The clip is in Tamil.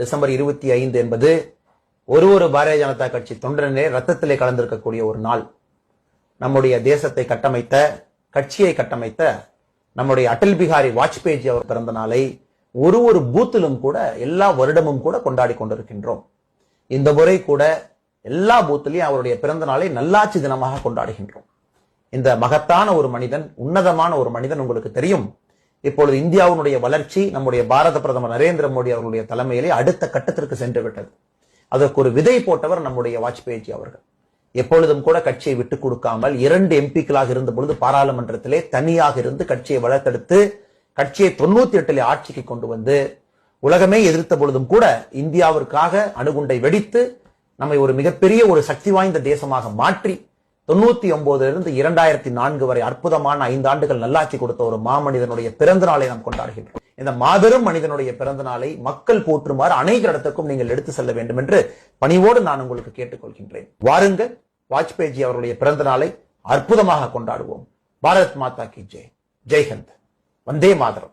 டிசம்பர் இருபத்தி ஐந்து என்பது ஒரு ஒரு பாரதிய ஜனதா கட்சி தொண்டனே ரத்தத்திலே கலந்திருக்கக்கூடிய ஒரு நாள். நம்முடைய தேசத்தை கட்டமைத்த கட்சியை கட்டமைத்த நம்முடைய அடல் பிகாரி வாஜ்பேயி அவர் பிறந்த நாளை ஒரு ஒரு பூத்திலும் கூட எல்லா வருடமும் கூட கொண்டாடி கொண்டிருக்கின்றோம். இந்த முறை கூட எல்லா பூத்திலையும் அவருடைய பிறந்த நாளை நல்லாட்சி தினமாக கொண்டாடுகின்றோம். இந்த மகத்தான ஒரு மனிதன் உன்னதமான ஒரு மனிதன் உங்களுக்கு தெரியும். இப்பொழுது இந்தியாவினுடைய வளர்ச்சி நம்முடைய பாரத பிரதமர் நரேந்திர மோடி அவர்களுடைய தலைமையிலே அடுத்த கட்டத்திற்கு சென்று விட்டது அதற்கு ஒரு விதை போட்டவர் நம்முடைய வாஜ்பேயி அவர்கள். எப்பொழுதும் கூட கட்சியை விட்டுக் கொடுக்காமல் இரண்டு எம்பிக்களாக இருந்த பொழுது பாராளுமன்றத்திலே தனியாக இருந்து கட்சியை வளர்த்தெடுத்து கட்சியை தொண்ணூத்தி எட்டுல ஆட்சிக்கு கொண்டு வந்து உலகமே எதிர்த்த பொழுதும் கூட இந்தியாவிற்காக அணுகுண்டை வெடித்து நம்மை ஒரு மிகப்பெரிய ஒரு சக்தி வாய்ந்த தேசமாக மாற்றி தொண்ணூத்தி ஒன்பதுல இருந்து இரண்டாயிரத்தி நான்கு வரை அற்புதமான ஐந்து ஆண்டுகள் நல்லாட்சி கொடுத்த ஒரு மாமனிதனுடைய பிறந்த நாளை நாம் கொண்டாடுகின்றோம். இந்த மாபெரும் மனிதனுடைய பிறந்த நாளை மக்கள் போற்றுமாறு அனைத்து இடத்துக்கும் நீங்கள் எடுத்து செல்ல வேண்டும் என்று பணிவோடு நான் உங்களுக்கு கேட்டுக்கொள்கின்றேன். வாருங்கள் வாஜ்பேயி அவருடைய பிறந்த நாளை அற்புதமாக கொண்டாடுவோம். பாரத் மாதா கி ஜெய் ஜெய்ஹந்த் வந்தே மாதரம்.